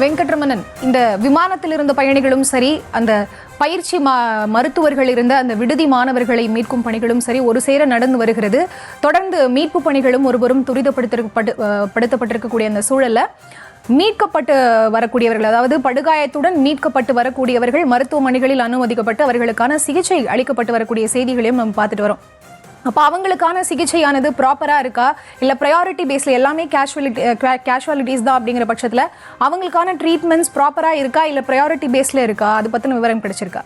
வெங்கட்ரமணன் இந்த விமானத்தில் இருந்த பயணிகளும் சரி அந்த பயிற்சி மருத்துவர்கள் இருந்த அந்த விடுதி மாணவர்களை மீட்கும் பணிகளும் சரி ஒரு சேர நடந்து வருகிறது. தொடர்ந்து மீட்பு பணிகளும் ஒருவரும் துரிதப்படுத்தப்பட்டிருக்கக்கூடிய படுத்தப்பட்டிருக்கக்கூடிய அந்த சூழல்ல மீட்கப்பட்டு வரக்கூடியவர்கள் அதாவது படுகாயத்துடன் மீட்கப்பட்டு வரக்கூடியவர்கள் மருத்துவமனைகளில் அனுமதிக்கப்பட்டு அவர்களுக்கான சிகிச்சை அளிக்கப்பட்டு வரக்கூடிய செய்திகளையும் நம்ம பார்த்துட்டு வரோம். அப்போ அவங்களுக்கான சிகிச்சையானது ப்ராப்பராக இருக்கா? இல்லை ப்ரையாரிட்டி பேஸில் எல்லாமே கேஷுவலிட்டி கேஷுவாலிட்டிஸ் தான் அப்படிங்கிற பட்சத்தில் அவங்களுக்கான ட்ரீட்மெண்ட்ஸ் ப்ராப்பராக இருக்கா? இல்லை ப்ரையாரிட்டி பேஸில் இருக்கா? அது பற்றின விவரம் கிடைச்சிருக்கா?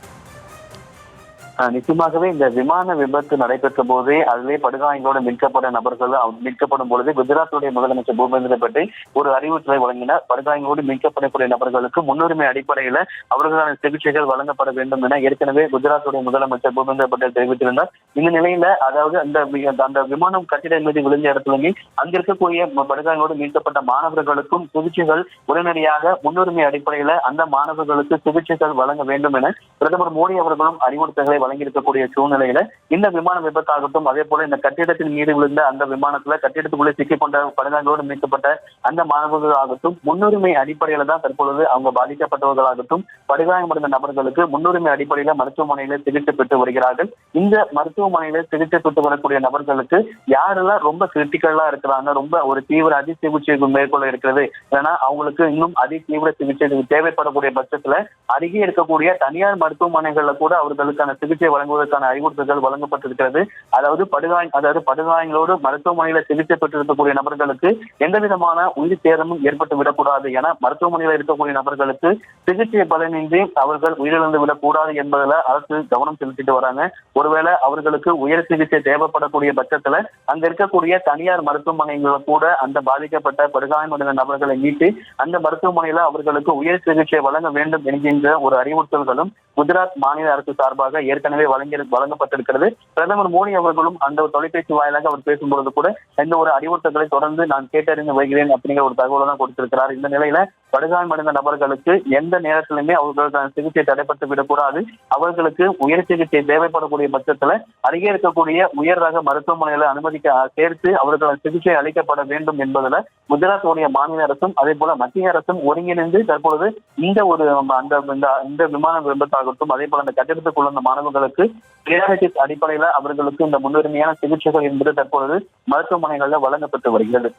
நிச்சயமாகவே இந்த விமான விபத்து நடைபெற்ற போதே அதிலே படுகாயங்களோடு மீட்கப்பட்ட நபர்கள் மீட்கப்படும் பொழுது குஜராத்துடைய முதலமைச்சர் பூபேந்திர பட்டேல் ஒரு அறிவுறுத்தலை வழங்கினார். படுகாயங்களோடு மீட்கப்படக்கூடிய நபர்களுக்கு முன்னுரிமை அடிப்படையில அவர்களுக்கான சிகிச்சைகள் வழங்கப்பட வேண்டும் என ஏற்கனவே குஜராத்துடைய முதலமைச்சர் பூபேந்திர பட்டேல் தெரிவித்திருந்தார். இந்த நிலையில அதாவது அந்த அந்த விமானம் கட்டிடம் மீது விழுந்த இடத்துலமே அங்க இருக்கக்கூடிய படுகாயங்களோடு மீட்கப்பட்ட மாணவர்களுக்கும் சிகிச்சைகள் உடனடியாக முன்னுரிமை அடிப்படையில அந்த மாணவர்களுக்கு சிகிச்சைகள் வழங்க வேண்டும் என பிரதமர் மோடி அவர்களும் அறிவுறுத்தல்களை வழங்கியிருக்கக்கூடிய சூழ்நிலையில இந்த விமான விபத்தாகட்டும் அதே போல இந்த கட்டிடத்தின் மீது விழுந்த அந்த விமானத்துல கட்டிடத்துக்குள்ளே சிக்கிக்கொண்ட படுகாயங்களோடு மீட்கப்பட்ட அந்த மாணவர்கள் ஆகட்டும் முன்னுரிமை அடிப்படையில தான் தற்பொழுது அவங்க பாதிக்கப்பட்டவர்களாகட்டும் படுகாயமடைந்த நபர்களுக்கு முன்னுரிமை அடிப்படையில மருத்துவமனையில சிகிச்சை பெற்று வருகிறார்கள். இந்த மருத்துவமனையில சிகிச்சை பெற்று வரக்கூடிய நபர்களுக்கு யாரெல்லாம் ரொம்ப கிரிட்டிக்கலா இருக்கிறாங்க ரொம்ப ஒரு தீவிர அதி சிகிச்சை மேற்கொள்ள இருக்கிறது ஏன்னா அவங்களுக்கு இன்னும் அதி தீவிர சிகிச்சை தேவைப்படக்கூடிய பட்சத்துல அருகே இருக்கக்கூடிய தனியார் மருத்துவமனைகள்ல கூட அவர்களுக்கான சிகிச்சை சிகிச்சை வழங்குவதற்கான அறிவுறுத்தல்கள் வழங்கப்பட்டிருக்கிறது. அதாவது படுகாய அதாவது படுகாயங்களோடு மருத்துவமனையில சிகிச்சை பெற்றிருக்கக்கூடிய நபர்களுக்கு எந்த விதமான உயிர் சேதமும் ஏற்பட்டு விடக்கூடாது என மருத்துவமனையில இருக்கக்கூடிய நபர்களுக்கு சிகிச்சை பலனின்றி அவர்கள் உயிரிழந்து விடக்கூடாது என்பதில் அரசு கவனம் செலுத்திட்டு வராங்க. ஒருவேளை அவர்களுக்கு உயர் சிகிச்சை தேவைப்படக்கூடிய பட்சத்துல அங்க இருக்கக்கூடிய தனியார் மருத்துவமனைகளை கூட அந்த பாதிக்கப்பட்ட படுகாயமடைந்த நபர்களை மீட்டு அந்த மருத்துவமனையில அவர்களுக்கு உயர் சிகிச்சை வழங்க வேண்டும் என்கின்ற ஒரு அறிவுறுத்தல்களும் குஜராத் மாநில அரசு சார்பாக ஏற்கனவே வழங்கி வழங்கப்பட்டிருக்கிறது. பிரதமர் மோடி அவர்களும் அந்த ஒரு தொலைபேசி வாயிலாக அவர் பேசும்பொழுது கூட எந்த ஒரு அறிவுறுத்தல்களை தொடர்ந்து நான் கேட்டறிந்து வருகிறேன் அப்படிங்கிற ஒரு தகவலை தான் கொடுத்திருக்கிறார். இந்த நிலையில படுகாயமடைந்த நபர்களுக்கு எந்த நேரத்திலுமே அவர்களுக்கான சிகிச்சை தடைப்பட்டு விடக்கூடாது. அவர்களுக்கு உயர் சிகிச்சை தேவைப்படக்கூடிய பட்சத்துல அருகே இருக்கக்கூடிய உயர் ரக மருத்துவமனைகளை அனுமதிக்க சேர்த்து அவர்களுக்கு சிகிச்சை அளிக்கப்பட வேண்டும் என்பதுல குஜராத்துடைய மாநில அரசும் அதே போல மத்திய அரசும் ஒருங்கிணைந்து தற்பொழுது இந்த ஒரு அந்த இந்த- இந்த விமான விபத்தாகட்டும் அதே போல அந்த கட்டிடத்துக்குள்ள அந்த மாணவர்களுக்கு பிரியாரிட்டிஸ் அடிப்படையில அவர்களுக்கு இந்த முன்னுரிமையான சிகிச்சைகள் என்பது தற்பொழுது மருத்துவமனைகள்ல வழங்கப்பட்டு வருகிறது.